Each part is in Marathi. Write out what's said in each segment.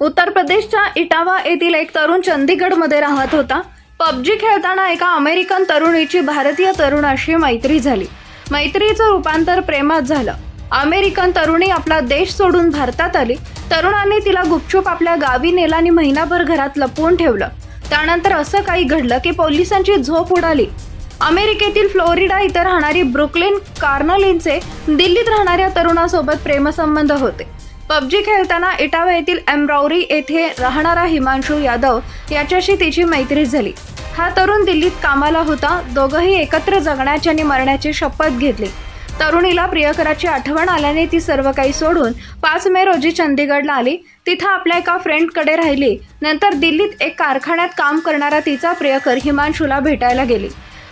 उत्तर प्रदेशच्या इटावा येथील एक तरुण चंदीगडमध्ये राहत होता. पबजी खेळताना एका अमेरिकन तरुणीची भारतीय तरुणाशी मैत्री झाली. मैत्रीचं रूपांतर प्रेमात झालं. अमेरिकन तरुणी आपला देश सोडून भारतात आली. तरुणांनी तिला गुपचूप आपल्या गावी नेला आणि महिनाभर घरात लपवून ठेवलं. त्यानंतर असं काही घडलं की पोलिसांची झोप उडाली. अमेरिकेतील फ्लोरिडा इथं राहणारी ब्रुकलिन कार्नलिनचे दिल्लीत राहणाऱ्या तरुणासोबत प्रेमसंबंध होते. पबजी खेळताना इटावा येथील एम्ब्रॉरी येथे राहणारा हिमांशू यादव याच्याशी तिची मैत्री झाली. हा तरुण दिल्लीत कामाला होता. दोघंही एकत्र जगण्याची आणि मरण्याची शपथ घेतली. तरुणीला प्रियकराची आठवण आल्याने ती सर्व काही सोडून पाच मे रोजी चंदीगडला आली. तिथं आपल्या एका फ्रेंडकडे राहिली. नंतर दिल्लीत एक कारखान्यात काम करणारा तिचा प्रियकर हिमांशूला भेटायला गेली.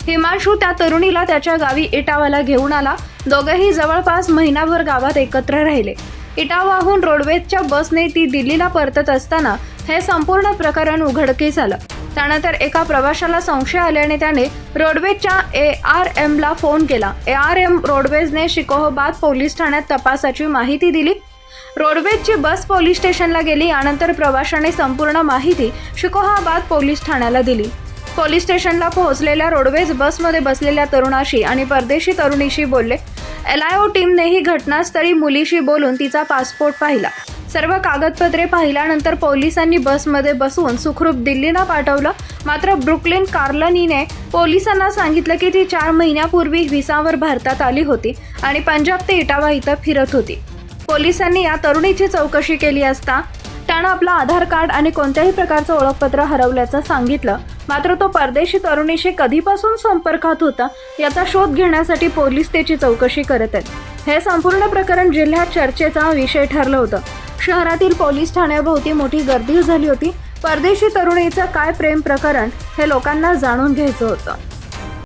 हिमांशू त्या तरुणीला त्याच्या गावी इटावाला घेऊन आला. दोघंही जवळपास महिनाभर गावात एकत्र राहिले. इटावाहून रोडवेजच्या बसने ती दिल्लीला परतत असताना हे संपूर्ण प्रकरण उघडकीस आलं. त्यानंतर एका प्रवाशाला संशय आल्याने त्याने रोडवेजच्या ए आर एमला फोन केला. ए आर एम रोडवेजने शिकोहबाद पोलीस ठाण्यात तपासाची माहिती दिली. रोडवेजची बस पोलीस स्टेशनला गेली यानंतर प्रवाशाने संपूर्ण माहिती शिकोहाबाद पोलीस ठाण्याला दिली. पोलीस स्टेशनला पोहोचलेल्या रोडवेज बसमध्ये बसलेल्या तरुणाशी आणि परदेशी तरुणीशी बोलले. एल आय ओ टीमनेही घटनास्थळी मुलीशी बोलून तिचा पासपोर्ट पाहिला. सर्व कागदपत्रे पाहिल्यानंतर पोलिसांनी बसमध्ये बसवून सुखरूप दिल्लीला पाठवलं. मात्र ब्रुकलिन कार्लनीने पोलिसांना सांगितलं की ती चार महिन्यापूर्वी व्हिसावर भारतात आली होती आणि पंजाब ते इटावा इथं फिरत होती. पोलिसांनी या तरुणीची चौकशी केली असता त्यानं आपलं आधार कार्ड आणि कोणत्याही प्रकारचं ओळखपत्र हरवल्याचं सांगितलं. मात्र तो परदेशी तरुणीशी कधीपासून संपर्कात होता याचा शोध घेण्यासाठी पोलीस त्याची चौकशी करत आहेत. हे संपूर्ण प्रकरण जिल्ह्यात चर्चेचा विषय ठरलं होतं. शहरातील पोलीस ठाण्याभोवती मोठी गर्दी झाली होती. परदेशी तरुणीचं काय प्रेम प्रकरण हे लोकांना जाणून घ्यायचं होतं.